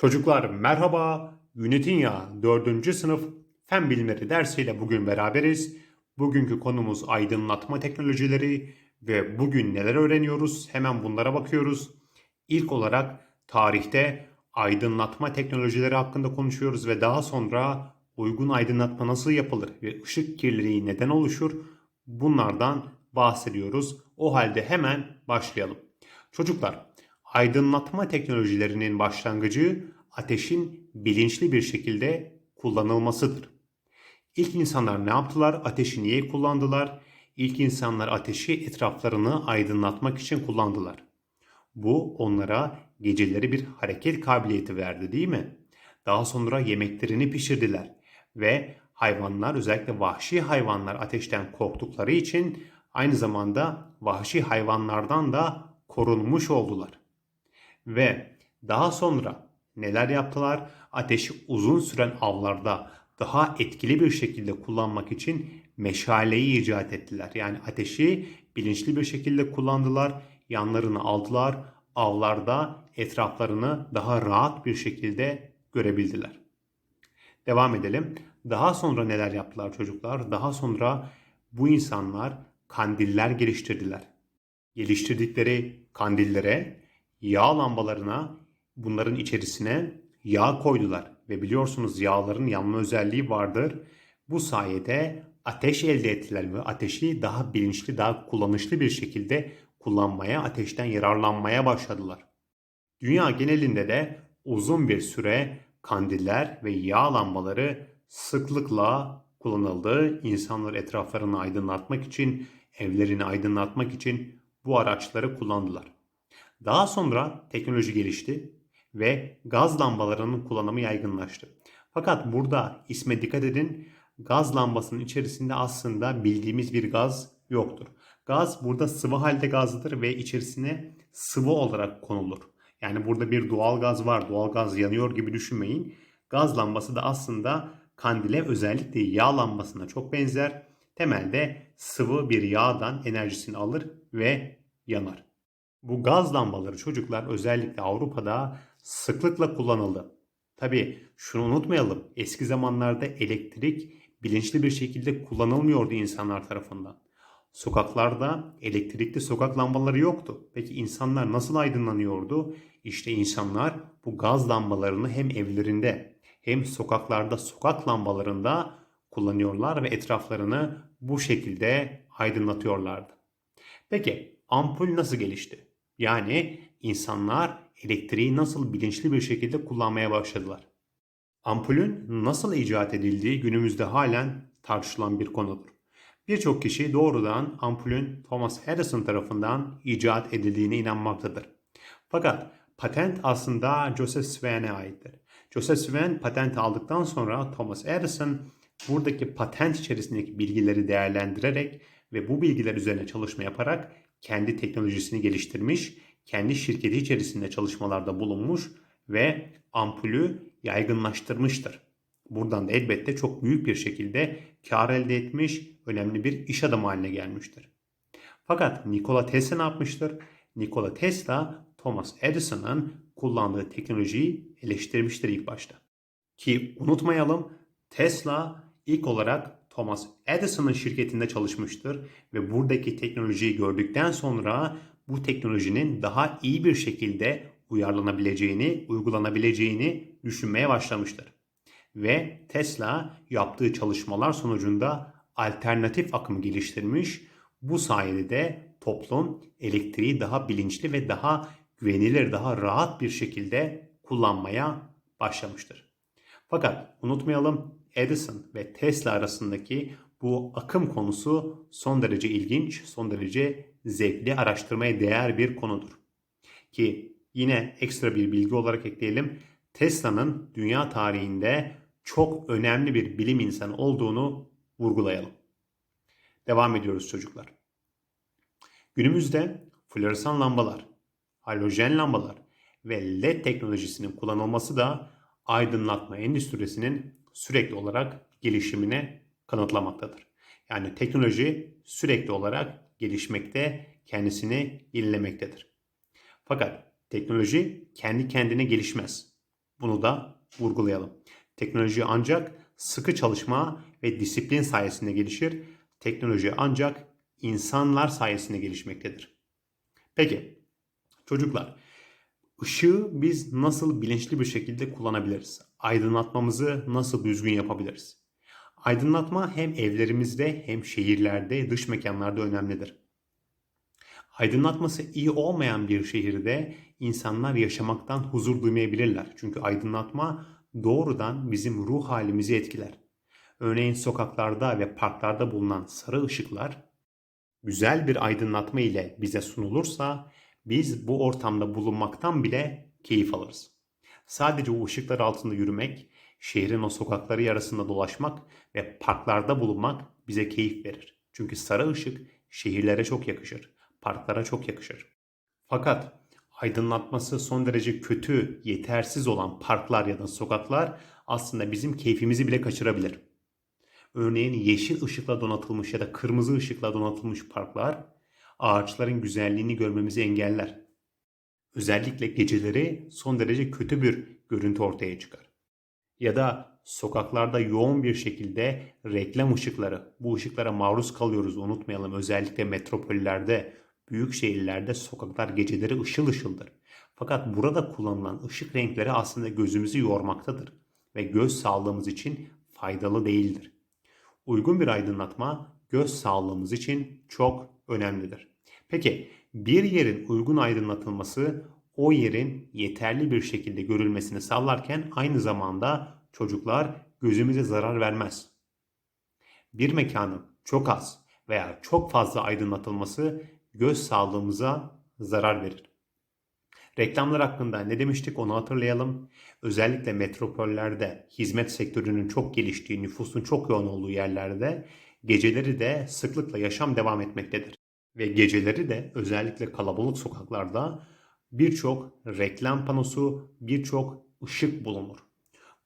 Çocuklar merhaba. Ünit'in ya 4. sınıf fen bilimleri dersiyle bugün beraberiz. Bugünkü konumuz aydınlatma teknolojileri ve bugün neler öğreniyoruz? Hemen bunlara bakıyoruz. İlk olarak tarihte aydınlatma teknolojileri hakkında konuşuyoruz ve daha sonra uygun aydınlatma nasıl yapılır ve ışık kirliliği neden oluşur? Bunlardan bahsediyoruz. O halde hemen başlayalım. Çocuklar, aydınlatma teknolojilerinin başlangıcı ateşin bilinçli bir şekilde kullanılmasıdır. İlk insanlar ne yaptılar? Ateşi niye kullandılar? İlk insanlar ateşi etraflarını aydınlatmak için kullandılar. Bu onlara geceleri bir hareket kabiliyeti verdi değil mi? Daha sonra yemeklerini pişirdiler ve hayvanlar özellikle vahşi hayvanlar ateşten korktukları için aynı zamanda vahşi hayvanlardan da korunmuş oldular. Ve daha sonra neler yaptılar? Ateşi uzun süren avlarda daha etkili bir şekilde kullanmak için meşaleyi icat ettiler. Yani ateşi bilinçli bir şekilde kullandılar, yanlarını aldılar, avlarda etraflarını daha rahat bir şekilde görebildiler. Devam edelim. Daha sonra neler yaptılar çocuklar? Daha sonra bu insanlar kandiller geliştirdiler. Geliştirdikleri kandillere, yağ lambalarına, bunların içerisine yağ koydular. Ve biliyorsunuz yağların yanma özelliği vardır. Bu sayede ateş elde ettiler ve ateşi daha bilinçli, daha kullanışlı bir şekilde kullanmaya, ateşten yararlanmaya başladılar. Dünya genelinde de uzun bir süre kandiller ve yağ lambaları sıklıkla kullanıldı. İnsanlar etraflarını aydınlatmak için, evlerini aydınlatmak için bu araçları kullandılar. Daha sonra teknoloji gelişti ve gaz lambalarının kullanımı yaygınlaştı. Fakat burada isme dikkat edin. Gaz lambasının içerisinde aslında bildiğimiz bir gaz yoktur. Gaz burada sıvı halde gazdır ve içerisine sıvı olarak konulur. Yani burada bir doğal gaz var. Doğal gaz yanıyor gibi düşünmeyin. Gaz lambası da aslında kandile özellikle yağ lambasına çok benzer. Temelde sıvı bir yağdan enerjisini alır ve yanar. Bu gaz lambaları çocuklar özellikle Avrupa'da sıklıkla kullanıldı. Tabi şunu unutmayalım. Eski zamanlarda elektrik bilinçli bir şekilde kullanılmıyordu insanlar tarafından. Sokaklarda elektrikli sokak lambaları yoktu. Peki insanlar nasıl aydınlanıyordu? İşte insanlar bu gaz lambalarını hem evlerinde hem sokaklarda sokak lambalarında kullanıyorlar ve etraflarını bu şekilde aydınlatıyorlardı. Peki ampul nasıl gelişti? Yani insanlar elektriği nasıl bilinçli bir şekilde kullanmaya başladılar? Ampulün nasıl icat edildiği günümüzde halen tartışılan bir konudur. Birçok kişi doğrudan ampulün Thomas Edison tarafından icat edildiğine inanmaktadır. Fakat patent aslında Joseph Swan'e aittir. Joseph Swan patent aldıktan sonra Thomas Edison buradaki patent içerisindeki bilgileri değerlendirerek ve bu bilgiler üzerine çalışma yaparak kendi teknolojisini geliştirmiş, kendi şirketi içerisinde çalışmalarda bulunmuş ve ampulü yaygınlaştırmıştır. Buradan da elbette çok büyük bir şekilde kar elde etmiş, önemli bir iş adamı haline gelmiştir. Fakat Nikola Tesla ne yapmıştır? Nikola Tesla Thomas Edison'ın kullandığı teknolojiyi eleştirmiştir ilk başta. Ki unutmayalım Tesla ilk olarak Thomas Edison'ın şirketinde çalışmıştır ve buradaki teknolojiyi gördükten sonra bu teknolojinin daha iyi bir şekilde uyarlanabileceğini, uygulanabileceğini düşünmeye başlamıştır. Ve Tesla yaptığı çalışmalar sonucunda alternatif akım geliştirmiş. Bu sayede de toplum elektriği daha bilinçli ve daha güvenilir, daha rahat bir şekilde kullanmaya başlamıştır. Fakat unutmayalım Edison ve Tesla arasındaki bu akım konusu son derece ilginç, son derece zevkli, araştırmaya değer bir konudur. Ki yine ekstra bir bilgi olarak ekleyelim. Tesla'nın dünya tarihinde çok önemli bir bilim insanı olduğunu vurgulayalım. Devam ediyoruz çocuklar. Günümüzde floresan lambalar, halojen lambalar ve led teknolojisinin kullanılması da aydınlatma endüstrisinin sürekli olarak gelişimine kanıtlamaktadır. Yani teknoloji sürekli olarak gelişmekte, kendisini yenilemektedir. Fakat teknoloji kendi kendine gelişmez. Bunu da vurgulayalım. Teknoloji ancak sıkı çalışma ve disiplin sayesinde gelişir. Teknoloji ancak insanlar sayesinde gelişmektedir. Peki çocuklar ışığı biz nasıl bilinçli bir şekilde kullanabiliriz? Aydınlatmamızı nasıl düzgün yapabiliriz? Aydınlatma hem evlerimizde hem şehirlerde, dış mekanlarda önemlidir. Aydınlatması iyi olmayan bir şehirde insanlar yaşamaktan huzur duymayabilirler. Çünkü aydınlatma doğrudan bizim ruh halimizi etkiler. Örneğin sokaklarda ve parklarda bulunan sarı ışıklar güzel bir aydınlatma ile bize sunulursa biz bu ortamda bulunmaktan bile keyif alırız. Sadece o ışıklar altında yürümek, şehrin o sokakları arasında dolaşmak ve parklarda bulunmak bize keyif verir. Çünkü sarı ışık şehirlere çok yakışır, parklara çok yakışır. Fakat aydınlatması son derece kötü, yetersiz olan parklar ya da sokaklar aslında bizim keyfimizi bile kaçırabilir. Örneğin yeşil ışıkla donatılmış ya da kırmızı ışıkla donatılmış parklar ağaçların güzelliğini görmemizi engeller. Özellikle geceleri son derece kötü bir görüntü ortaya çıkar. Ya da sokaklarda yoğun bir şekilde reklam ışıkları, bu ışıklara maruz kalıyoruz unutmayalım. Özellikle metropollerde, büyük şehirlerde sokaklar geceleri ışıl ışıldır. Fakat burada kullanılan ışık renkleri aslında gözümüzü yormaktadır ve göz sağlığımız için faydalı değildir. Uygun bir aydınlatma göz sağlığımız için çok önemlidir. Peki bir yerin uygun aydınlatılması o yerin yeterli bir şekilde görülmesini sağlarken aynı zamanda çocuklar gözümüze zarar vermez. Bir mekanın çok az veya çok fazla aydınlatılması göz sağlığımıza zarar verir. Reklamlar hakkında ne demiştik onu hatırlayalım. Özellikle metropollerde hizmet sektörünün çok geliştiği, nüfusun çok yoğun olduğu yerlerde geceleri de sıklıkla yaşam devam etmektedir. Ve geceleri de özellikle kalabalık sokaklarda birçok reklam panosu, birçok ışık bulunur.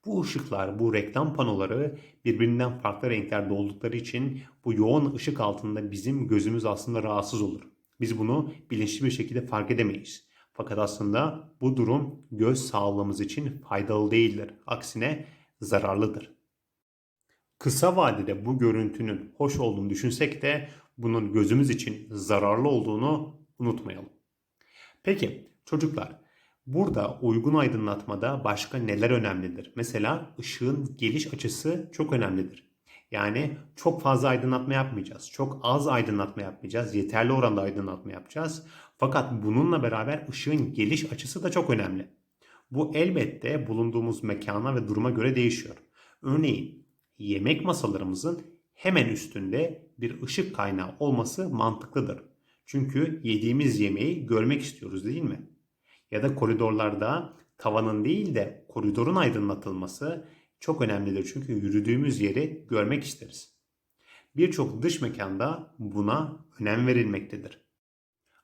Bu ışıklar, bu reklam panoları birbirinden farklı renklerde oldukları için bu yoğun ışık altında bizim gözümüz aslında rahatsız olur. Biz bunu bilinçli bir şekilde fark edemeyiz. Fakat aslında bu durum göz sağlığımız için faydalı değildir. Aksine zararlıdır. Kısa vadede bu görüntünün hoş olduğunu düşünsek de bunun gözümüz için zararlı olduğunu unutmayalım. Peki çocuklar burada uygun aydınlatmada başka neler önemlidir? Mesela ışığın geliş açısı çok önemlidir. Yani çok fazla aydınlatma yapmayacağız. Çok az aydınlatma yapmayacağız. Yeterli oranda aydınlatma yapacağız. Fakat bununla beraber ışığın geliş açısı da çok önemli. Bu elbette bulunduğumuz mekana ve duruma göre değişiyor. Örneğin yemek masalarımızın hemen üstünde bir ışık kaynağı olması mantıklıdır. Çünkü yediğimiz yemeği görmek istiyoruz değil mi? Ya da koridorlarda tavanın değil de koridorun aydınlatılması çok önemlidir. Çünkü yürüdüğümüz yeri görmek isteriz. Birçok dış mekanda buna önem verilmektedir.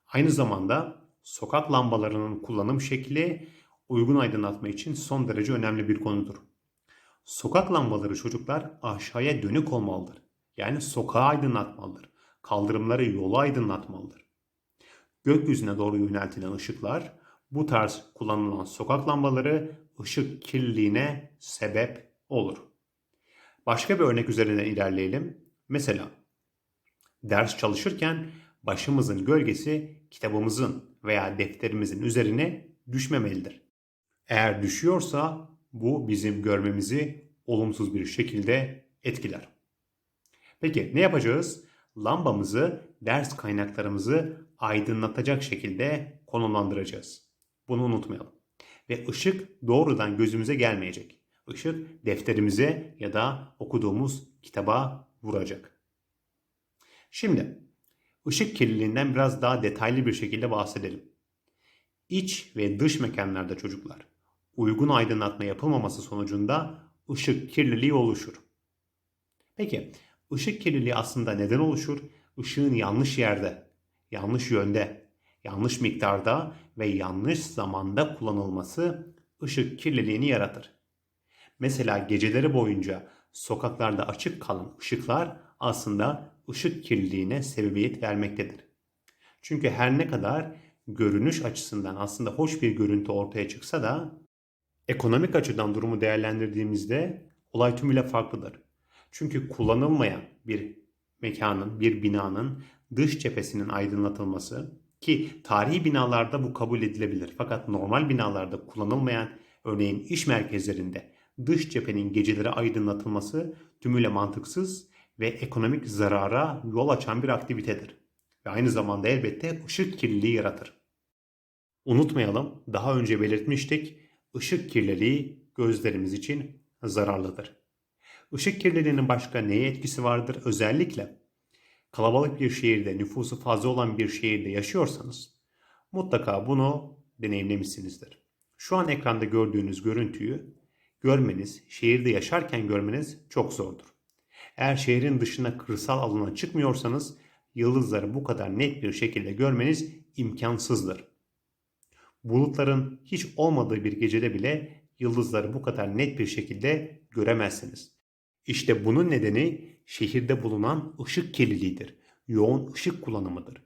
Aynı zamanda sokak lambalarının kullanım şekli uygun aydınlatma için son derece önemli bir konudur. Sokak lambaları çocuklar aşağıya dönük olmalıdır. Yani sokağı aydınlatmalıdır. Kaldırımları yolu aydınlatmalıdır. Gökyüzüne doğru yöneltilen ışıklar bu tarz kullanılan sokak lambaları ışık kirliliğine sebep olur. Başka bir örnek üzerinden ilerleyelim. Mesela ders çalışırken başımızın gölgesi kitabımızın veya defterimizin üzerine düşmemelidir. Eğer düşüyorsa bu bizim görmemizi olumsuz bir şekilde etkiler. Peki ne yapacağız? Lambamızı, ders kaynaklarımızı aydınlatacak şekilde konumlandıracağız. Bunu unutmayalım. Ve ışık doğrudan gözümüze gelmeyecek. Işık defterimize ya da okuduğumuz kitaba vuracak. Şimdi ışık kirliliğinden biraz daha detaylı bir şekilde bahsedelim. İç ve dış mekanlarda çocuklar uygun aydınlatma yapılmaması sonucunda ışık kirliliği oluşur. Peki ışık kirliliği aslında neden oluşur? Işığın yanlış yerde, yanlış yönde, yanlış miktarda ve yanlış zamanda kullanılması ışık kirliliğini yaratır. Mesela geceleri boyunca sokaklarda açık kalan ışıklar aslında ışık kirliliğine sebebiyet vermektedir. Çünkü her ne kadar görünüş açısından aslında hoş bir görüntü ortaya çıksa da Ekonomik açıdan durumu değerlendirdiğimizde olay tümüyle farklıdır. Çünkü kullanılmayan bir mekanın, bir binanın dış cephesinin aydınlatılması ki tarihi binalarda bu kabul edilebilir. Fakat normal binalarda kullanılmayan örneğin iş merkezlerinde dış cephenin geceleri aydınlatılması tümüyle mantıksız ve ekonomik zarara yol açan bir aktivitedir. Ve aynı zamanda elbette ışık kirliliği yaratır. Unutmayalım, daha önce belirtmiştik, ışık kirliliği gözlerimiz için zararlıdır. Işık kirliliğinin başka neye etkisi vardır? Özellikle kalabalık bir şehirde, nüfusu fazla olan bir şehirde yaşıyorsanız mutlaka bunu deneyimlemişsinizdir. Şu an ekranda gördüğünüz görüntüyü görmeniz, şehirde yaşarken görmeniz çok zordur. Eğer şehrin dışına kırsal alana çıkmıyorsanız yıldızları bu kadar net bir şekilde görmeniz imkansızdır. Bulutların hiç olmadığı bir gecede bile yıldızları bu kadar net bir şekilde göremezsiniz. İşte bunun nedeni şehirde bulunan ışık kirliliğidir. Yoğun ışık kullanımıdır.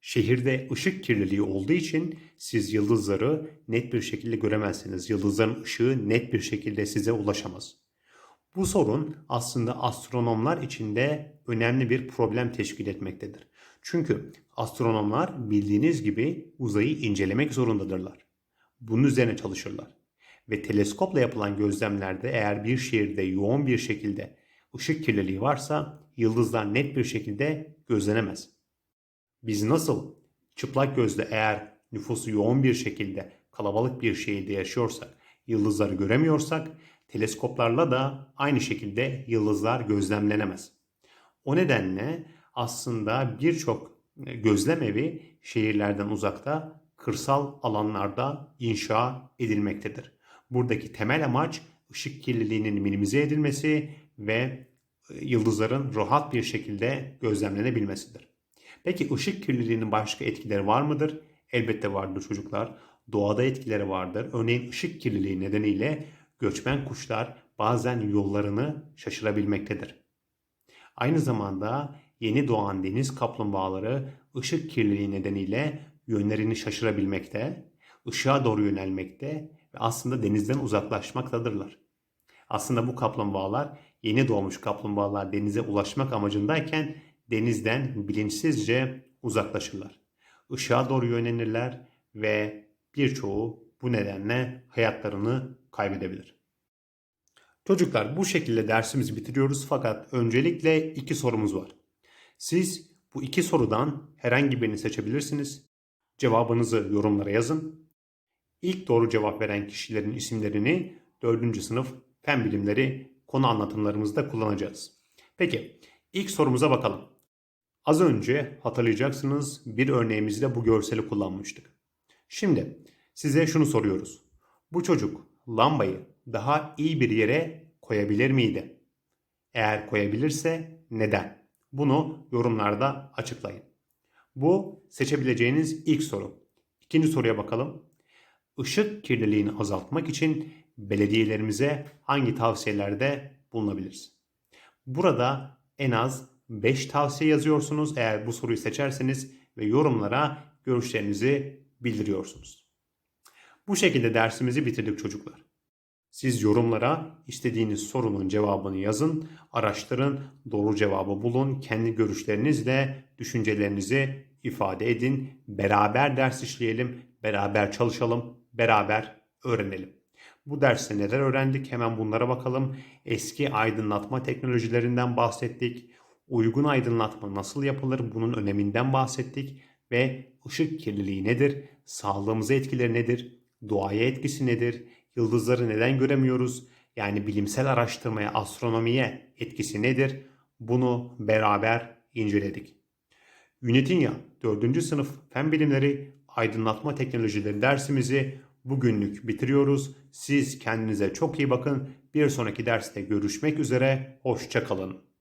Şehirde ışık kirliliği olduğu için siz yıldızları net bir şekilde göremezsiniz. Yıldızların ışığı net bir şekilde size ulaşamaz. Bu sorun aslında astronomlar için de önemli bir problem teşkil etmektedir. Çünkü astronomlar bildiğiniz gibi uzayı incelemek zorundadırlar. Bunun üzerine çalışırlar. Ve teleskopla yapılan gözlemlerde eğer bir şehirde yoğun bir şekilde ışık kirliliği varsa yıldızlar net bir şekilde gözlenemez. Biz nasıl çıplak gözle eğer nüfusu yoğun bir şekilde kalabalık bir şehirde yaşıyorsak yıldızları göremiyorsak teleskoplarla da aynı şekilde yıldızlar gözlemlenemez. O nedenle aslında birçok gözlem evi şehirlerden uzakta kırsal alanlarda inşa edilmektedir. Buradaki temel amaç ışık kirliliğinin minimize edilmesi ve yıldızların rahat bir şekilde gözlemlenebilmesidir. Peki ışık kirliliğinin başka etkileri var mıdır? Elbette vardır çocuklar. Doğada etkileri vardır. Örneğin ışık kirliliği nedeniyle göçmen kuşlar bazen yollarını şaşırabilmektedir. Aynı zamanda yeni doğan deniz kaplumbağaları ışık kirliliği nedeniyle yönlerini şaşırabilmekte, ışığa doğru yönelmekte ve aslında denizden uzaklaşmaktadırlar. Aslında bu kaplumbağalar yeni doğmuş kaplumbağalar denize ulaşmak amacındayken denizden bilinçsizce uzaklaşırlar. Işığa doğru yönelirler ve birçoğu bu nedenle hayatlarını kaybedebilir. Çocuklar bu şekilde dersimizi bitiriyoruz fakat öncelikle iki sorumuz var. Siz bu iki sorudan herhangi birini seçebilirsiniz. Cevabınızı yorumlara yazın. İlk doğru cevap veren kişilerin isimlerini 4. sınıf fen bilimleri konu anlatımlarımızda kullanacağız. Peki ilk sorumuza bakalım. Az önce hatırlayacaksınız bir örneğimizde bu görseli kullanmıştık. Şimdi size şunu soruyoruz. Bu çocuk lambayı daha iyi bir yere koyabilir miydi? Eğer koyabilirse neden? Bunu yorumlarda açıklayın. Bu seçebileceğiniz ilk soru. İkinci soruya bakalım. Işık kirliliğini azaltmak için belediyelerimize hangi tavsiyelerde bulunabiliriz? Burada en az 5 tavsiye yazıyorsunuz eğer bu soruyu seçerseniz ve yorumlara görüşlerinizi bildiriyorsunuz. Bu şekilde dersimizi bitirdik çocuklar. Siz yorumlara istediğiniz sorunun cevabını yazın, araştırın, doğru cevabı bulun, kendi görüşlerinizle düşüncelerinizi ifade edin. Beraber ders işleyelim, beraber çalışalım, beraber öğrenelim. Bu derste neler öğrendik hemen bunlara bakalım. Eski aydınlatma teknolojilerinden bahsettik. Uygun aydınlatma nasıl yapılır bunun öneminden bahsettik ve ışık kirliliği nedir? Sağlığımıza etkileri nedir? Doğaya etkisi nedir? Yıldızları neden göremiyoruz? Yani bilimsel araştırmaya, astronomiye etkisi nedir? Bunu beraber inceledik. Ünetinya 4. sınıf fen bilimleri aydınlatma teknolojileri dersimizi bugünlük bitiriyoruz. Siz kendinize çok iyi bakın. Bir sonraki derste görüşmek üzere. Hoşçakalın.